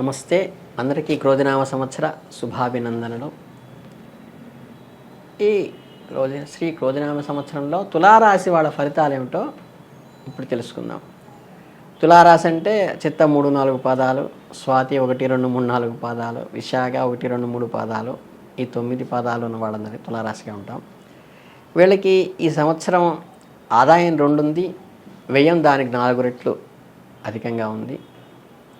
నమస్తే. అందరికీ క్రోధినామ సంవత్సర శుభాభినందనలు. ఈ క్రోధి శ్రీ క్రోధినామ సంవత్సరంలో తులారాశి వాళ్ళ ఫలితాలు ఏమిటో ఇప్పుడు తెలుసుకుందాం. తులారాశి అంటే చిత్త మూడు నాలుగు పాదాలు స్వాతి ఒకటి రెండు మూడు నాలుగు పాదాలు విశాఖ ఒకటి రెండు మూడు పాదాలు ఈ తొమ్మిది పాదాలు ఉన్న వాళ్ళందరికీ తులారాశిగా ఉంటాం. వీళ్ళకి ఈ సంవత్సరం ఆదాయం రెండు ఉంది వ్యయం దానికి నాలుగు రెట్లు అధికంగా ఉంది.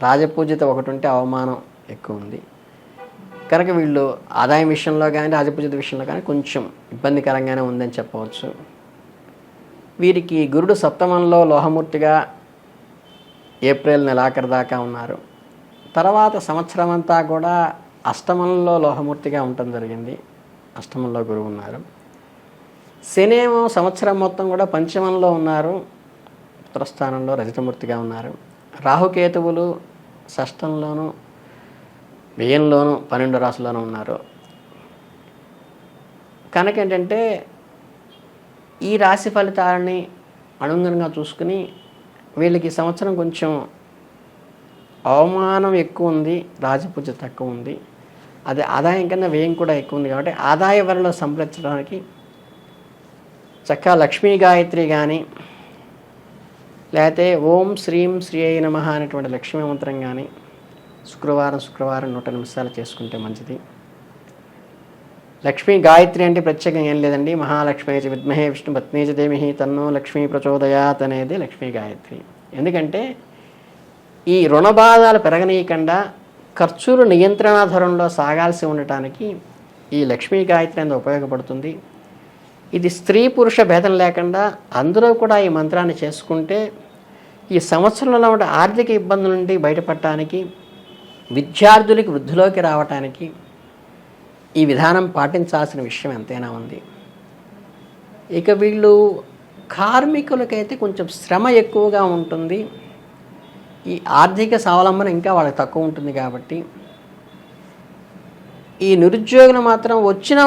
రాజపూజిత ఒకటి ఉంటే అవమానం ఎక్కువ ఉంది కనుక వీళ్ళు ఆదాయం విషయంలో కానీ రాజపూజిత విషయంలో కానీ కొంచెం ఇబ్బందికరంగానే ఉందని చెప్పవచ్చు. వీరికి గురుడు సప్తమంలో లోహమూర్తిగా ఏప్రిల్ నెలాఖరు దాకా ఉన్నారు. తర్వాత సంవత్సరం అంతా కూడా అష్టమంలో లోహమూర్తిగా ఉండటం జరిగింది. అష్టమంలో గురువు ఉన్నారు. శనేమో సంవత్సరం మొత్తం కూడా పంచమంలో ఉన్నారు. ఉత్తరస్థానంలో రజతమూర్తిగా ఉన్నారు. రాహుకేతువులు షష్టంలోనూ వ్యయంలోను పన్నెండు రాసుల్లోనూ ఉన్నారు. కనుక ఏంటంటే ఈ రాశి ఫలితాలని అనుగుణంగా చూసుకుని వీళ్ళకి సంవత్సరం కొంచెం అవమానం ఎక్కువ ఉంది రాజపూజ తక్కువ ఉంది. అదే ఆదాయం కన్నా వ్యయం కూడా ఎక్కువ ఉంది కాబట్టి ఆదాయ వరలో సంప్రదించడానికి చక్కగా లక్ష్మీ గాయత్రి కానీ లేకపోతే ఓం శ్రీం శ్రీ అయి నమ అనేటువంటి లక్ష్మీ మంత్రం కానీ శుక్రవారం శుక్రవారం నూట నిమిషాలు చేసుకుంటే మంచిది. లక్ష్మీ గాయత్రి అంటే ప్రత్యేకంగా ఏం లేదండి. మహాలక్ష్మి విద్మహే విష్ణు పత్ని దేమిహి తన్నో లక్ష్మీ ప్రచోదయాత్ అనేది లక్ష్మీ గాయత్రి. ఎందుకంటే ఈ రుణబాధాలు పెరగనీయకుండా ఖర్చులు నియంత్రణాధరంలో సాగాల్సి ఉండటానికి ఈ లక్ష్మీ గాయత్రి అనేది ఉపయోగపడుతుంది. ఇది స్త్రీ పురుష భేదం లేకుండా అందరూ కూడా ఈ మంత్రాన్ని చేసుకుంటే ఈ సంవత్సరంలో ఉన్న ఆర్థిక ఇబ్బందుల నుండి బయటపడటానికి విద్యార్థులకి వృద్ధిలోకి రావటానికి ఈ విధానం పాటించాల్సిన విషయం ఎంతైనా ఉంది. ఇక వీళ్ళు కార్మికులకైతే కొంచెం శ్రమ ఎక్కువగా ఉంటుంది. ఈ ఆర్థిక స్వావలంబన ఇంకా వాళ్ళకి తక్కువ ఉంటుంది కాబట్టి ఈ నిరుద్యోగులు మాత్రం వచ్చిన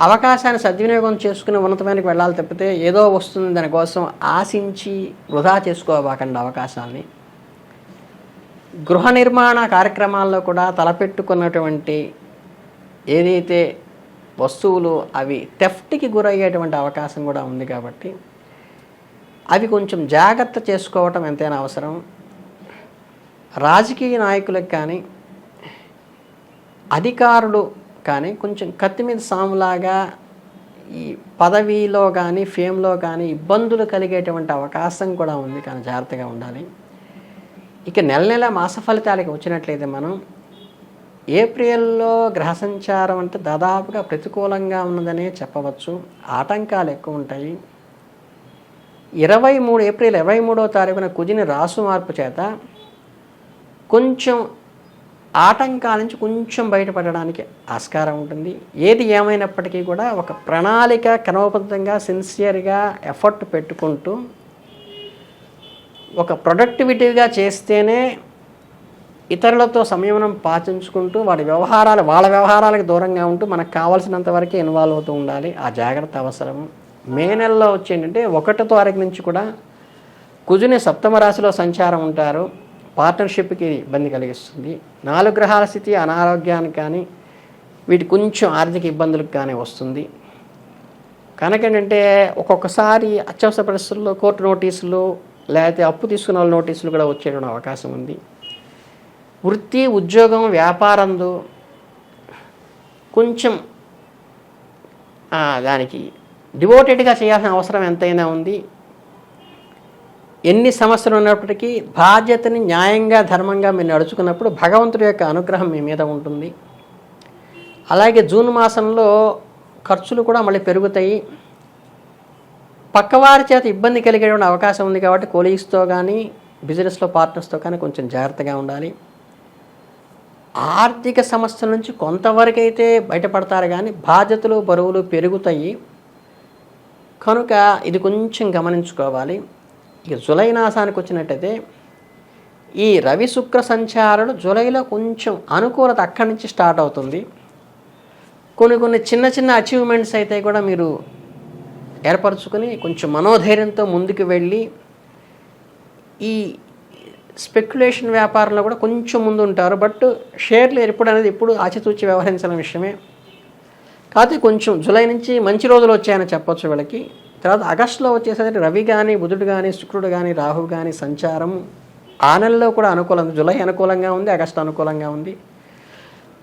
అవకాశాన్ని సద్వినియోగం చేసుకుని ఉన్నతమైనకి వెళ్ళాలి తప్పితే ఏదో వస్తుంది దానికోసం ఆశించి వృధా చేసుకోబాకండి అవకాశాన్ని గృహ నిర్మాణ కార్యక్రమాల్లో కూడా తలపెట్టుకున్నటువంటి ఏదైతే వస్తువులు అవి థెఫ్ట్కి గురయ్యేటువంటి అవకాశం కూడా ఉంది కాబట్టి అవి కొంచెం జాగ్రత్త చేసుకోవటం ఎంతైనా అవసరం. రాజకీయ నాయకులకు కానీ అధికారులు కానీ కొంచెం కత్తి మీద సాములాగా ఈ పదవిలో కానీ ఫేమ్లో కానీ ఇబ్బందులు కలిగేటువంటి అవకాశం కూడా ఉంది. కానీ జాగ్రత్తగా ఉండాలి. ఇక నెల నెల మాస ఫలితాలకి వచ్చినట్లయితే మనం ఏప్రిల్లో గ్రహ సంచారం అంటే దాదాపుగా ప్రతికూలంగా ఉన్నదనే చెప్పవచ్చు. ఆటంకాలు ఎక్కువ ఉంటాయి. ఇరవై మూడు ఏప్రిల్ ఇరవై మూడో తారీఖున కుజిని రాసు మార్పు చేత కొంచెం ఆటంకాల నుంచి కొంచెం బయటపడడానికి ఆస్కారం ఉంటుంది. ఏది ఏమైనప్పటికీ కూడా ఒక ప్రణాళిక క్రమబద్ధంగా సిన్సియర్గా ఎఫర్ట్ పెట్టుకుంటూ ఒక ప్రొడక్టివిటీగా చేస్తేనే ఇతరులతో సంయమనం పాటించుకుంటూ వాడి వ్యవహారాలు వాళ్ళ వ్యవహారాలకు దూరంగా ఉంటూ మనకు కావాల్సినంత వరకే ఇన్వాల్వ్ అవుతూ ఉండాలి. ఆ జాగ్రత్త అవసరం. మే నెలలో వచ్చేంటంటే ఒకటితో ఒకటో తారీఖు నుంచి కూడా కుజుని సప్తమ రాశిలో సంచారం ఉంటారు. పార్ట్నర్షిప్కి ఇబ్బంది కలిగిస్తుంది. నాలుగు గ్రహాల స్థితి అనారోగ్యానికి కానీ వీటి కొంచెం ఆర్థిక ఇబ్బందులకు కానీ వస్తుంది. కనుక ఏంటంటే ఒక్కొక్కసారి అత్యవసర పరిస్థితుల్లో కోర్టు నోటీసులు లేకపోతే అప్పు తీసుకున్న వాళ్ళ నోటీసులు కూడా వచ్చేటువంటి అవకాశం ఉంది. వృత్తి ఉద్యోగం వ్యాపారంలో కొంచెం దానికి డివోటెడ్గా చేయాల్సిన అవసరం ఎంతైనా ఉంది. ఎన్ని సమస్యలు ఉన్నప్పటికీ బాధ్యతని న్యాయంగా ధర్మంగా మీరు నడుచుకున్నప్పుడు భగవంతుడి యొక్క అనుగ్రహం మీ మీద ఉంటుంది. అలాగే జూన్ మాసంలో ఖర్చులు కూడా మళ్ళీ పెరుగుతాయి. పక్కవారి చేత ఇబ్బంది కలిగేటువంటి అవకాశం ఉంది కాబట్టి కొలీగ్స్తో కానీ బిజినెస్లో పార్ట్నర్స్తో కానీ కొంచెం జాగ్రత్తగా ఉండాలి. ఆర్థిక సమస్యల నుంచి కొంతవరకు అయితే బయటపడతారు కానీ బాధ్యతలు బరువులు పెరుగుతాయి. కనుక ఇది కొంచెం గమనించుకోవాలి. ఇక జులై నాసానికి వచ్చినట్టయితే ఈ రవి శుక్ర సంచారాలు జూలైలో కొంచెం అనుకూలత అక్కడి నుంచి స్టార్ట్ అవుతుంది. కొన్ని కొన్ని చిన్న చిన్న అచీవ్మెంట్స్ అయితే కూడా మీరు ఏర్పరచుకొని కొంచెం మనోధైర్యంతో ముందుకు వెళ్ళి ఈ స్పెక్యులేషన్ వ్యాపారంలో కూడా కొంచెం ముందు ఉంటారు. బట్ షేర్లు ఎప్పుడు అనేది ఎప్పుడు ఆచితూచి వ్యవహరించిన విషయమే. కాకపోతే కొంచెం జూలై నుంచి మంచి రోజులు వచ్చాయని చెప్పొచ్చు వీళ్ళకి. తర్వాత ఆగస్టులో వచ్చేసరికి రవి కానీ బుధుడు కానీ శుక్రుడు కానీ రాహు కానీ సంచారం ఆ నెలలో కూడా అనుకూలం జూలై అనుకూలంగా ఉంది ఆగస్టు అనుకూలంగా ఉంది.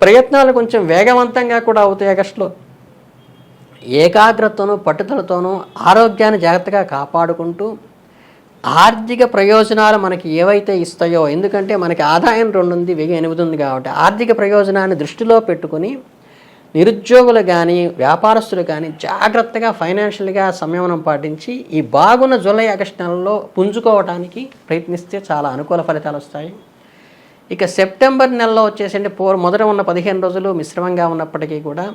ప్రయత్నాలు కొంచెం వేగవంతంగా కూడా అవుతాయి ఆగస్టులో. ఏకాగ్రతతోనూ పట్టుదలతోనూ ఆరోగ్యాన్ని జాగ్రత్తగా కాపాడుకుంటూ ఆర్థిక ప్రయోజనాలు మనకి ఏవైతే ఇస్తాయో ఎందుకంటే మనకి ఆదాయం రెండు ఉంది వెయ్యి ఎనిమిది ఉంది కాబట్టి ఆర్థిక ప్రయోజనాన్ని దృష్టిలో పెట్టుకుని నిరుద్యోగులు కానీ వ్యాపారస్తులు కానీ జాగ్రత్తగా ఫైనాన్షియల్గా సంయమనం పాటించి ఈ బాగున్న జూలై ఆగస్టు నెలలో పుంజుకోవడానికి ప్రయత్నిస్తే చాలా అనుకూల ఫలితాలు వస్తాయి. ఇక సెప్టెంబర్ నెలలో వచ్చేసండి పూర్ మొదట ఉన్న పదిహేను రోజులు మిశ్రమంగా ఉన్నప్పటికీ కూడా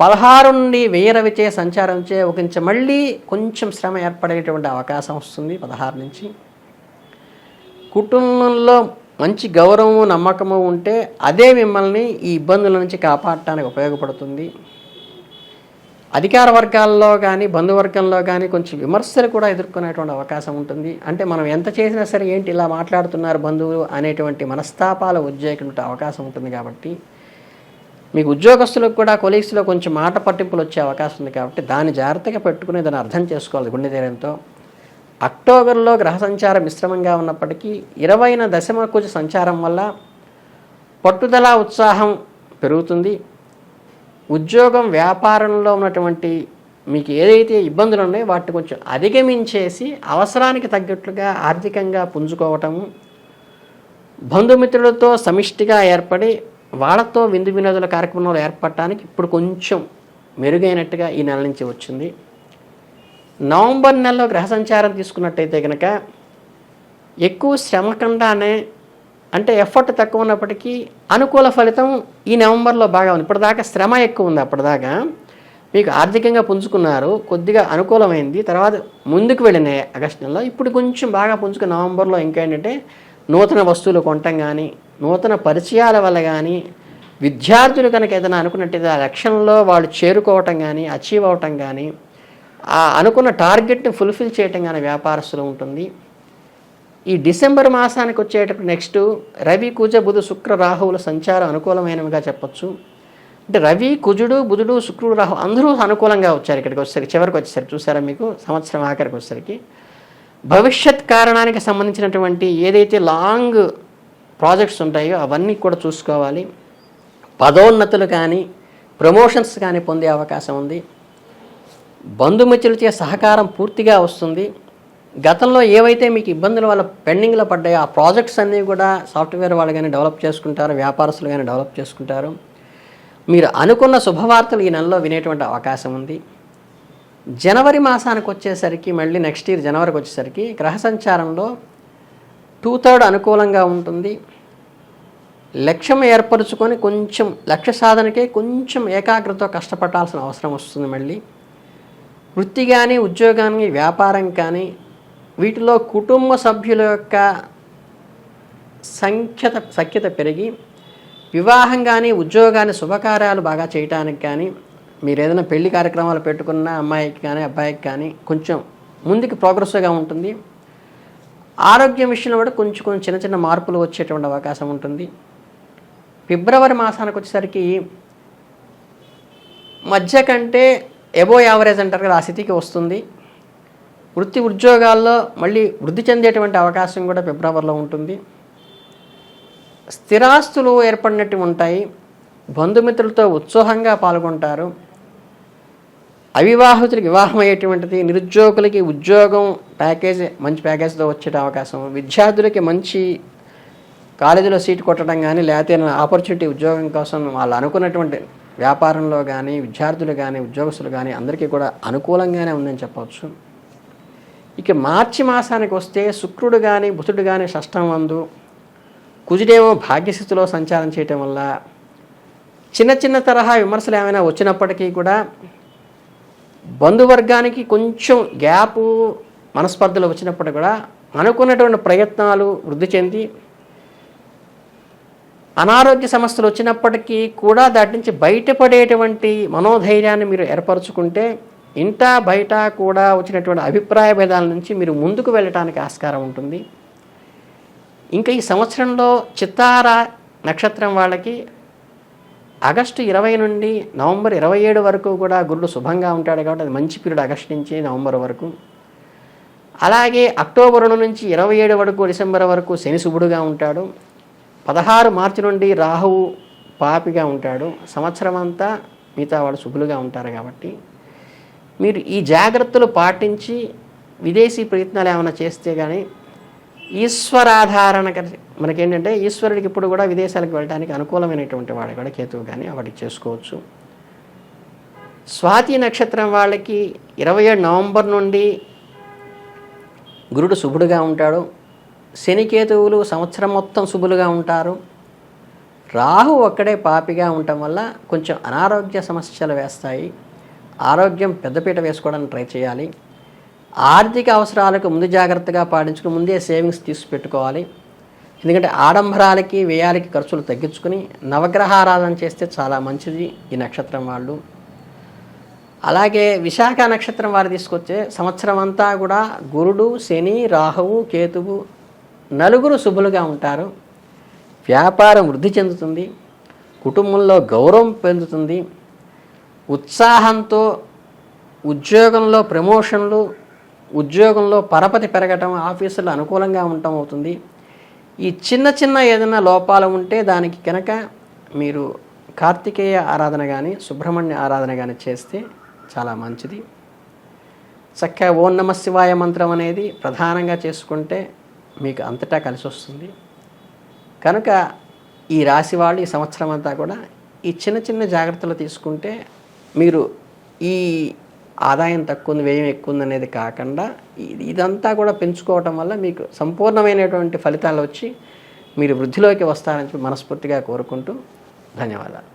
పదహారు నుండి వెయ్యి రవిచే సంచారంచే ఒక మళ్ళీ కొంచెం శ్రమ ఏర్పడేటువంటి అవకాశం వస్తుంది పదహారు నుంచి. కుటుంబంలో మంచి గౌరవము నమ్మకము ఉంటే అదే మిమ్మల్ని ఈ ఇబ్బందుల నుంచి కాపాడటానికి ఉపయోగపడుతుంది. అధికార వర్గాల్లో కానీ బంధువర్గంలో కానీ కొంచెం విమర్శలు కూడా ఎదుర్కొనేటువంటి అవకాశం ఉంటుంది. అంటే మనం ఎంత చేసినా సరే ఏంటి ఇలా మాట్లాడుతున్నారు బంధువులు అనేటువంటి మనస్తాపాలు ఉద్యోగించే అవకాశం ఉంటుంది కాబట్టి మీకు ఉద్యోగస్తులకు కూడా కొలీగ్స్లో కొంచెం మాట పట్టింపులు వచ్చే అవకాశం ఉంది కాబట్టి దాన్ని జాగ్రత్తగా పెట్టుకుని దాన్ని అర్థం చేసుకోవాలి గుండె ధైర్యంతో. అక్టోబర్లో గ్రహ సంచారం మిశ్రమంగా ఉన్నప్పటికీ ఇరవైన దశమ కుజ సంచారం వల్ల పట్టుదల ఉత్సాహం పెరుగుతుంది. ఉద్యోగం వ్యాపారంలో ఉన్నటువంటి మీకు ఏదైతే ఇబ్బందులు ఉన్నాయో వాటిని కొంచెం అధిగమించేసి అవసరానికి తగ్గట్లుగా ఆర్థికంగా పుంజుకోవటము బంధుమిత్రులతో సమిష్టిగా ఏర్పడి వాళ్ళతో విందు వినోదుల కార్యక్రమంలో ఏర్పడటానికి ఇప్పుడు కొంచెం మెరుగైనట్టుగా ఈ నెల నుంచి వచ్చింది. నవంబర్ నెలలో గ్రహ సంచారం తీసుకున్నట్టయితే కనుక ఎక్కువ శ్రమ కండానే అంటే ఎఫర్ట్ తక్కువ ఉన్నప్పటికీ అనుకూల ఫలితం ఈ నవంబర్లో బాగా ఉంది. ఇప్పటిదాకా శ్రమ ఎక్కువ ఉంది అప్పటిదాకా. మీకు ఆర్థికంగా పుంజుకున్నారు కొద్దిగా అనుకూలమైంది. తర్వాత ముందుకు వెళ్ళినాయి ఆగస్టు నెలలో ఇప్పుడు కొంచెం బాగా పుంజుకున్న నవంబర్లో ఇంకా ఏంటంటే నూతన వస్తువులు కొనటం కానీ నూతన పరిచయాల వల్ల కానీ విద్యార్థులు కనుక ఏదైనా అనుకున్నట్టయితే ఆ లక్ష్యంలో వాళ్ళు చేరుకోవటం కానీ అచీవ్ అవటం కానీ ఆ అనుకున్న టార్గెట్ని ఫుల్ఫిల్ చేయటం కానీ వ్యాపారస్తులు ఉంటుంది. ఈ డిసెంబర్ మాసానికి వచ్చేటప్పుడు నెక్స్ట్ రవి కుజ బుధ శుక్ర రాహువుల సంచారం అనుకూలమైనవిగా చెప్పచ్చు. అంటే రవి కుజుడు బుధుడు శుక్రుడు రాహు అందరూ అనుకూలంగా వచ్చారు ఇక్కడికి వచ్చేసరికి చివరికి వచ్చేసరికి. చూసారా మీకు? సంవత్సరం ఆఖరికి వచ్చేసరికి. భవిష్యత్ కారణానికి సంబంధించినటువంటి ఏదైతే లాంగ్ ప్రాజెక్ట్స్ ఉంటాయో అవన్నీ కూడా చూసుకోవాలి. పదోన్నతులు కానీ ప్రమోషన్స్ కానీ పొందే అవకాశం ఉంది. బంధుమిత్రులచే సహకారం పూర్తిగా వస్తుంది. గతంలో ఏవైతే మీకు ఇబ్బందుల వల్ల పెండింగ్లో పడ్డాయో ఆ ప్రాజెక్ట్స్ అన్నీ కూడా సాఫ్ట్వేర్ వాళ్ళు కానీ డెవలప్ చేసుకుంటారు వ్యాపారస్తులు కానీ డెవలప్ చేసుకుంటారు. మీరు అనుకున్న శుభవార్తలు ఈ నెలలో వినేటువంటి అవకాశం ఉంది. జనవరి మాసానికి వచ్చేసరికి మళ్ళీ నెక్స్ట్ ఇయర్ జనవరికి వచ్చేసరికి గ్రహ సంచారంలో టూ థర్డ్ అనుకూలంగా ఉంటుంది. లక్ష్యం ఏర్పరచుకొని కొంచెం లక్ష్య సాధనకే కొంచెం ఏకాగ్రత కష్టపడాల్సిన అవసరం వస్తుంది మళ్ళీ. వృత్తి కానీ ఉద్యోగానికి వ్యాపారం కానీ వీటిలో కుటుంబ సభ్యుల యొక్క సంఖ్యత సఖ్యత పెరిగి వివాహం కానీ ఉద్యోగాన్ని శుభకార్యాలు బాగా చేయటానికి కానీ మీరు ఏదైనా పెళ్ళి కార్యక్రమాలు పెట్టుకున్న అమ్మాయికి కానీ అబ్బాయికి కానీ కొంచెం ముందుకు ప్రోగ్రెస్గా ఉంటుంది. ఆరోగ్యం విషయంలో కూడా కొంచెం కొంచెం చిన్న చిన్న మార్పులు వచ్చేటువంటి అవకాశం ఉంటుంది. ఫిబ్రవరి మాసానికి వచ్చేసరికి మధ్య కంటే ఎబో యావరేజ్ అంటారు కదా ఆ స్థితికి వస్తుంది. వృత్తి ఉద్యోగాల్లో మళ్ళీ వృద్ధి చెందేటువంటి అవకాశం కూడా ఫిబ్రవరిలో ఉంటుంది. స్థిరాస్తులు ఏర్పడినట్టు ఉంటాయి. బంధుమిత్రులతో ఉత్సాహంగా పాల్గొంటారు. అవివాహితులకు వివాహం అయ్యేటువంటిది నిరుద్యోగులకి ఉద్యోగం ప్యాకేజ్ మంచి ప్యాకేజ్తో వచ్చే అవకాశం. విద్యార్థులకి మంచి కాలేజీలో సీటు కొట్టడం కానీ లేకపోతే ఆపర్చునిటీ ఉద్యోగం కోసం వాళ్ళు అనుకున్నటువంటి వ్యాపారంలో కానీ విద్యార్థులు కానీ ఉద్యోగస్తులు కానీ అందరికీ కూడా అనుకూలంగానే ఉందని చెప్పవచ్చు. ఇక మార్చి మాసానికి వస్తే శుక్రుడు కానీ బుధుడు కానీ షష్టం వందు కుజుడేమో భాగ్యస్థితిలో సంచారం చేయటం వల్ల చిన్న చిన్న తరహా విమర్శలు ఏమైనా వచ్చినప్పటికీ కూడా బంధువర్గానికి కొంచెం గ్యాపు మనస్పర్ధలు వచ్చినప్పుడు కూడా అనుకున్నటువంటి ప్రయత్నాలు వృద్ధి చెంది అనారోగ్య సమస్యలు వచ్చినప్పటికీ కూడా దాటి నుంచి బయటపడేటువంటి మనోధైర్యాన్ని మీరు ఏర్పరచుకుంటే ఇంట బయట కూడా వచ్చినటువంటి అభిప్రాయ భేదాల నుంచి మీరు ముందుకు వెళ్ళటానికి ఆస్కారం ఉంటుంది. ఇంకా ఈ సంవత్సరంలో చిత్తార నక్షత్రం వాళ్ళకి ఆగస్టు ఇరవై నుండి నవంబర్ ఇరవై ఏడు వరకు కూడా గురుడు శుభంగా ఉంటాడు కాబట్టి అది మంచి పీరియడ్ ఆగస్టు నుంచి నవంబర్ వరకు. అలాగే అక్టోబర్ నుంచి ఇరవై ఏడు వరకు డిసెంబర్ వరకు శని శుభుడుగా ఉంటాడు. పదహారు మార్చి నుండి రాహువు పాపిగా ఉంటాడు. సంవత్సరం అంతా మిగతా వాళ్ళు శుభులుగా ఉంటారు కాబట్టి. మీరు ఈ జాగ్రత్తలు పాటించి విదేశీ ప్రయత్నాలు ఏమైనా చేస్తే కానీ ఈశ్వరాధారణ మనకేంటంటే ఈశ్వరుడికి ఇప్పుడు కూడా విదేశాలకు వెళ్ళడానికి అనుకూలమైనటువంటి వాడు కూడా కేతువు కానీ వాటికి చేసుకోవచ్చు. స్వాతి నక్షత్రం వాళ్ళకి ఇరవై ఏడు నవంబర్ నుండి గురుడు శుభుడుగా ఉంటాడు. శనికేతువులు సంవత్సరం మొత్తం శుభులుగా ఉంటారు. రాహు ఒక్కడే పాపిగా ఉండటం వల్ల కొంచెం అనారోగ్య సమస్యలు వేస్తాయి. ఆరోగ్యం పెద్దపీట వేసుకోవడానికి ట్రై చేయాలి. ఆర్థిక అవసరాలకు ముందు జాగ్రత్తగా పాటించుకుని ముందే సేవింగ్స్ తీసి పెట్టుకోవాలి ఎందుకంటే ఆడంబరాలకి వ్యయాలకి ఖర్చులు తగ్గించుకుని నవగ్రహారాధన చేస్తే చాలా మంచిది ఈ నక్షత్రం వాళ్ళు. అలాగే విశాఖ నక్షత్రం వారు తీసుకొచ్చే సంవత్సరం అంతా కూడా గురుడు శని రాహువు కేతువు నలుగురు శుభులుగా ఉంటారు. వ్యాపారం వృద్ధి చెందుతుంది. కుటుంబంలో గౌరవం పెందుతుంది. ఉత్సాహంతో ఉద్యోగంలో ప్రమోషన్లు ఉద్యోగంలో పరపతి పెరగటం ఆఫీసులో అనుకూలంగా ఉండటం అవుతుంది. ఈ చిన్న చిన్న ఏదైనా లోపాలు ఉంటే దానికి కనుక మీరు కార్తికేయ ఆరాధన కానీ సుబ్రహ్మణ్య ఆరాధన కానీ చేస్తే చాలా మంచిది. చక్కగా ఓం నమ శివాయ మంత్రం అనేది ప్రధానంగా చేసుకుంటే మీకు అంతటా కలిసి వస్తుంది. కనుక ఈ రాశి వాళ్ళు ఈ సంవత్సరం అంతా కూడా ఈ చిన్న చిన్న జాగ్రత్తలు తీసుకుంటే మీరు ఈ ఆదాయం తక్కువ ఉంది వ్యయం ఎక్కువ ఉంది అనేది కాకుండా ఇదంతా కూడా పెంచుకోవటం వల్ల మీకు సంపూర్ణమైనటువంటి ఫలితాలు వచ్చి మీరు వృద్ధిలోకి వస్తారని చెప్పి మనస్ఫూర్తిగా కోరుకుంటూ ధన్యవాదాలు.